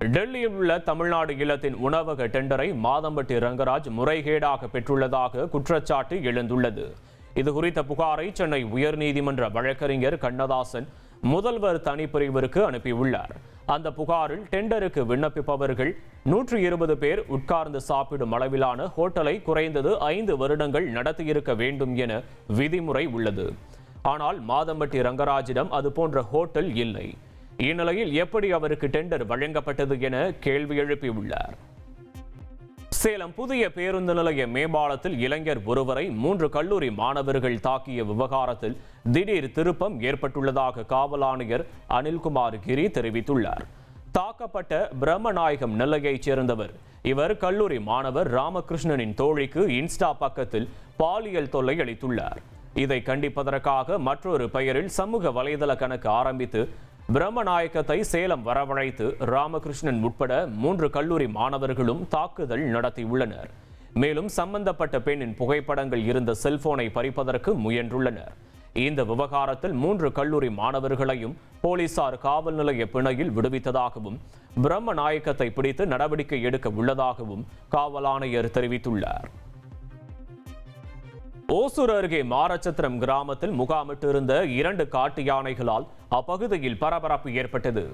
டெல்லியில் உள்ள தமிழ்நாடு இல்லத்தின் உணவக டெண்டரை மாதம்பட்டி ரங்கராஜ் முறைகேடாக பெற்றுள்ளதாக குற்றச்சாட்டு எழுந்துள்ளது. இது குறித்த புகாரை சென்னை உயர்நீதிமன்ற வழக்கறிஞர் கண்ணதாசன் முதல்வர் தனிப்பிரிவிற்கு அனுப்பியுள்ளார். அந்த புகாரில் டெண்டருக்கு விண்ணப்பிப்பவர்கள் நூற்றி இருபது பேர் உட்கார்ந்து சாப்பிடும் அளவிலான ஹோட்டலை குறைந்தது ஐந்து வருடங்கள் நடத்தியிருக்க வேண்டும் என விதிமுறை உள்ளது. ஆனால் மாதம்பட்டி ரங்கராஜிடம் அது போன்ற ஹோட்டல் இல்லை. இந்நிலையில் எப்படி அவருக்கு டெண்டர் வழங்கப்பட்டது என கேள்வி எழுப்பியுள்ளார். சேலம் புதிய பேருந்து நிலைய மேம்பாலத்தில் இளைஞர் ஒருவரை மூன்று கல்லூரி மாணவர்கள் தாக்கிய விவகாரத்தில் திடீர் திருப்பம் ஏற்பட்டுள்ளதாக காவல் ஆணையர் அனில்குமார் கிரி தெரிவித்துள்ளார். தாக்கப்பட்ட பிரம்மநாயகம் நிலையைச் சேர்ந்தவர். இவர் கல்லூரி மாணவர் ராமகிருஷ்ணனின் தோழிக்கு இன்ஸ்டா பக்கத்தில் பாலியல் தொல்லை அளித்துள்ளார். இதை கண்டிப்பதற்காக மற்றொரு பெயரில் சமூக வலைதள கணக்கு ஆரம்பித்து பிரம்மநாயக்கத்தை சேலம் வரவழைத்து ராமகிருஷ்ணன் உட்பட மூன்று கல்லூரி மாணவர்களும் தாக்குதல் நடத்தியுள்ளனர். மேலும் சம்பந்தப்பட்ட பெண்ணின் புகைப்படங்கள் இருந்த செல்போனை பறிப்பதற்கு முயன்றுள்ளனர். இந்த விவகாரத்தில் மூன்று கல்லூரி மாணவர்களையும் போலீசார் காவல் நிலைய பிணையில் விடுவித்ததாகவும் பிரம்மநாயக்கத்தை பிடித்து நடவடிக்கை எடுக்க உள்ளதாகவும் காவல் ஆணையர் தெரிவித்துள்ளார். ஓசூர் அருகே மாரச்சத்திரம் கிராமத்தில் முகாமிட்டிருந்த இரண்டு காட்டு யானைகளால் அப்பகுதியில் பரபரப்பு ஏற்பட்டது.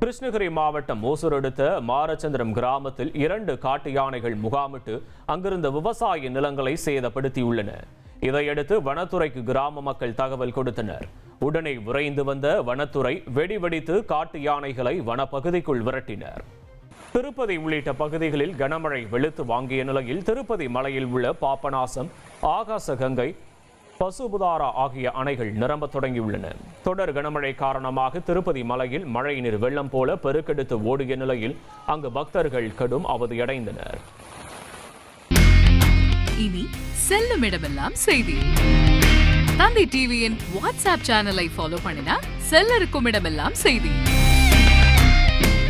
கிருஷ்ணகிரி மாவட்டம் ஓசூர் அடுத்த மாரச்சந்திரம் கிராமத்தில் இரண்டு காட்டு யானைகள் முகாமிட்டு அங்கிருந்த விவசாய நிலங்களை சேதப்படுத்தியுள்ளன. இதையடுத்து வனத்துறைக்கு கிராம மக்கள் தகவல் கொடுத்தனர். உடனே விரைந்து வந்த வனத்துறை வெடி வெடித்து காட்டு யானைகளை வனப்பகுதிக்குள் விரட்டினர். திருப்பதி உள்ளிட்ட பகுதிகளில் கனமழை வெளுத்து வாங்கிய நிலையில் திருப்பதி மலையில் உள்ள பாபநாசம் ஆகாசகங்கை பசுபுதாரா ஆகிய அணைகள் நிரம்ப தொடங்கியுள்ளன. தொடர் கனமழை காரணமாக திருப்பதி மலையில் மழைநீர் வெள்ளம் போல பெருக்கெடுத்து ஓடிய நிலையில் அங்கு பக்தர்கள் கடும் அவதியடைந்தனர் இனி செல்லும் இடமெல்லாம் செய்தி. தந்தை டிவியின் வாட்ஸ்அப் சேனலை ஃபாலோ பண்ணினா செல்ல இருக்கும் இடமெல்லாம் செய்தி.